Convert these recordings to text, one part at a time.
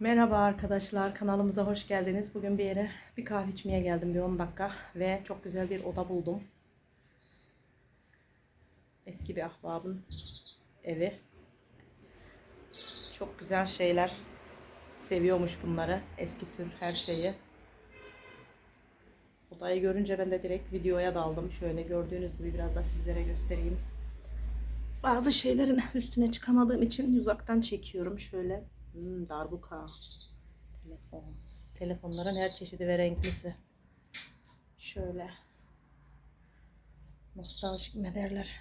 Merhaba arkadaşlar kanalımıza hoş geldiniz. Bugün bir yere bir kahve içmeye geldim bir 10 dakika ve çok güzel bir oda buldum. Eski bir ahbabın evi. Çok güzel şeyler. Seviyormuş bunları. Eski tür her şeyi. Odayı görünce ben de direkt videoya daldım. Şöyle gördüğünüz gibi biraz da sizlere göstereyim. Bazı şeylerin üstüne çıkamadığım için uzaktan çekiyorum. Şöyle Hmm, darbuka. Telefon. Telefonların her çeşidi ve renklisi. Şöyle. Nostaljik mi derler?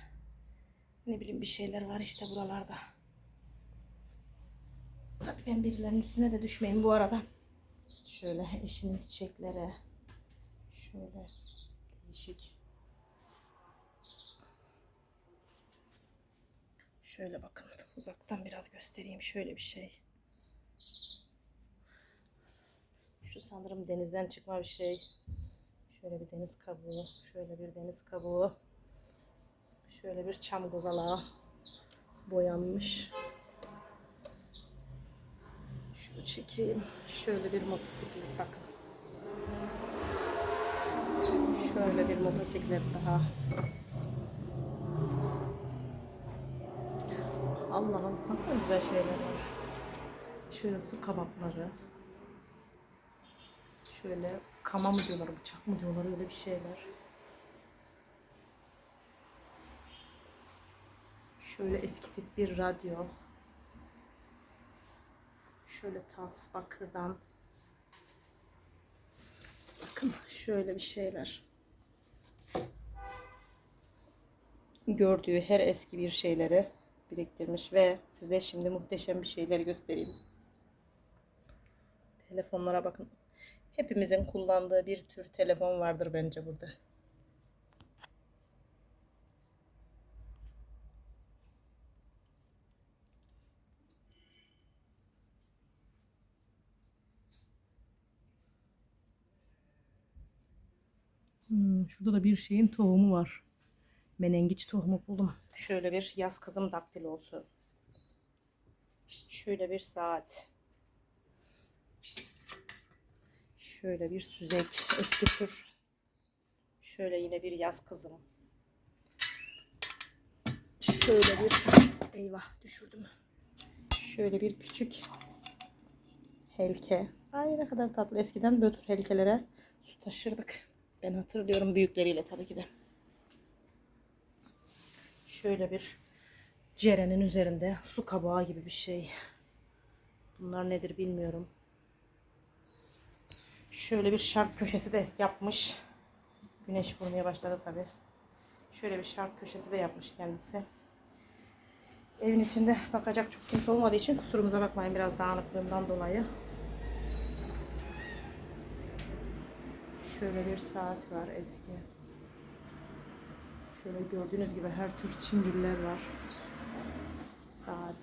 Ne bileyim bir şeyler var işte buralarda. Tabii ben birilerinin üstüne de düşmeyeyim bu arada. Şöyle eşinin çiçekleri. Şöyle değişik. Şöyle bakın uzaktan biraz göstereyim şöyle bir şey. Şu sanırım denizden çıkma bir şey. Şöyle bir deniz kabuğu, şöyle bir deniz kabuğu. Şöyle bir çam gozalağı boyanmış. Şunu çekeyim. Şöyle bir motosiklet bakın. Şöyle bir motosiklet daha. Allah'ım ne güzel şeyler var. Şöyle su kabakları. Şöyle kama mı diyorlar, bıçak mı diyorlar öyle bir şeyler. Şöyle eski tip bir radyo. Şöyle tas bakırdan. Bakın şöyle bir şeyler. Gördüğü her eski bir şeyleri biriktirmiş ve size şimdi muhteşem bir şeyleri göstereyim. Telefonlara bakın. Hepimizin kullandığı bir tür telefon vardır bence burada. Hmm, şurada da bir şeyin tohumu var. Menengiç tohumu buldum. Şöyle bir yaz kızım daktilosu. Şöyle bir saat. Şöyle bir süzek. Eski tür. Şöyle yine bir yaz kızım. Şöyle bir eyvah düşürdüm. Şöyle bir küçük helke. Ay ne kadar tatlı. Eskiden böyle tür helkelere su taşırdık. Ben hatırlıyorum büyükleriyle tabii ki de. Şöyle bir cerenin üzerinde su kabağı gibi bir şey. Bunlar nedir bilmiyorum. Şöyle bir şark köşesi de yapmış. Güneş vurmaya başladı tabi. Şöyle bir şark köşesi de yapmış kendisi. Evin içinde bakacak çok kimse olmadığı için kusurumuza bakmayın biraz dağınıklığımdan dolayı. Şöyle bir saat var eski. Şöyle gördüğünüz gibi her tür çingiller var. Saat.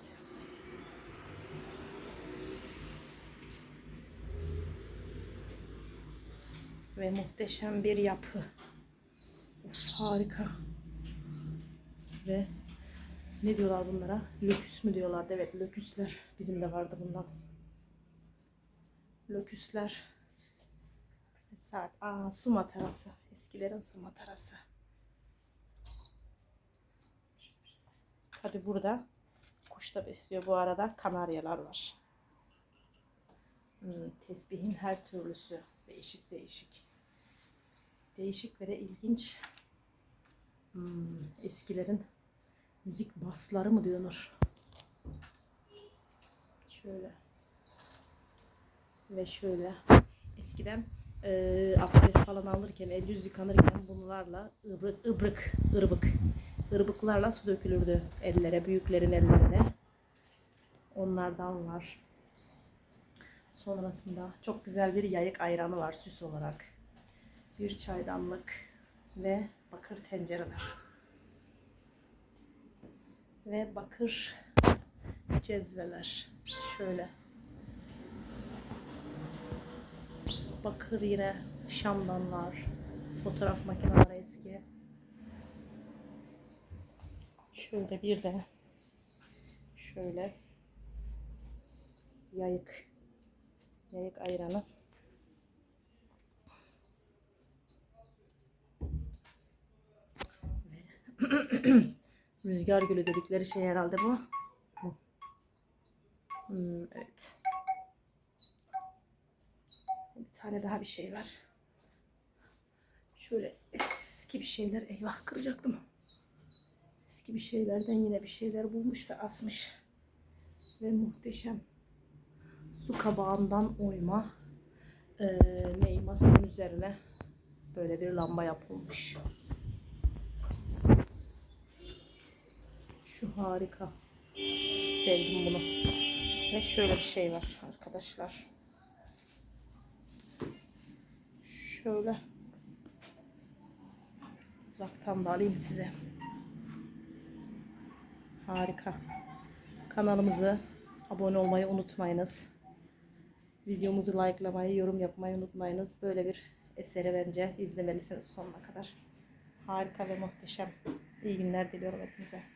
Ve muhteşem bir yapı. Of, harika. Ve ne diyorlar bunlara? Löküs mü diyorlardı? Evet löküsler. Bizim de vardı bundan. Löküsler. Saat. Aa su matarası. Eskilerin su matarası. Tabi burada kuş da besliyor bu arada. Kanaryalar var. Hmm, tesbihin her türlüsü. Değişik değişik. Değişik ve de ilginç. Hmm, eskilerin müzik basları mı diyorlar? Şöyle. Ve şöyle. Eskiden e, abdest falan alırken, el yüz yıkanırken bunlarla ıbrık, ıbrık, ırbık, ırbıklarla su dökülürdü ellere, büyüklerin ellerine. Onlardan var. Sonrasında çok güzel bir yayık ayranı var süs olarak. Bir çaydanlık ve bakır tencereler. Ve bakır cezveler. Şöyle. Bakır yine Şam'dan var. Fotoğraf makineleri eski. Şöyle bir de şöyle yayık Yayık ayranı. Rüzgar gülü dedikleri şey herhalde bu. Bu. Hmm, evet. Bir tane daha bir şey var. Şöyle eski bir şeyler. Eyvah kıracaktım. Eski bir şeylerden yine bir şeyler bulmuş ve asmış. Ve muhteşem. Su kabağından oyma. Ee, ney masanın üzerine böyle bir lamba yapılmış. Şu harika. Sevdim bunu. Ve şöyle bir şey var arkadaşlar. Şöyle uzaktan da alayım size. Harika. Kanalımızı abone olmayı unutmayınız. Videomuzu likelamayı, yorum yapmayı unutmayınız. Böyle bir eseri bence izlemelisiniz sonuna kadar. Harika ve muhteşem. İyi günler diliyorum hepinize.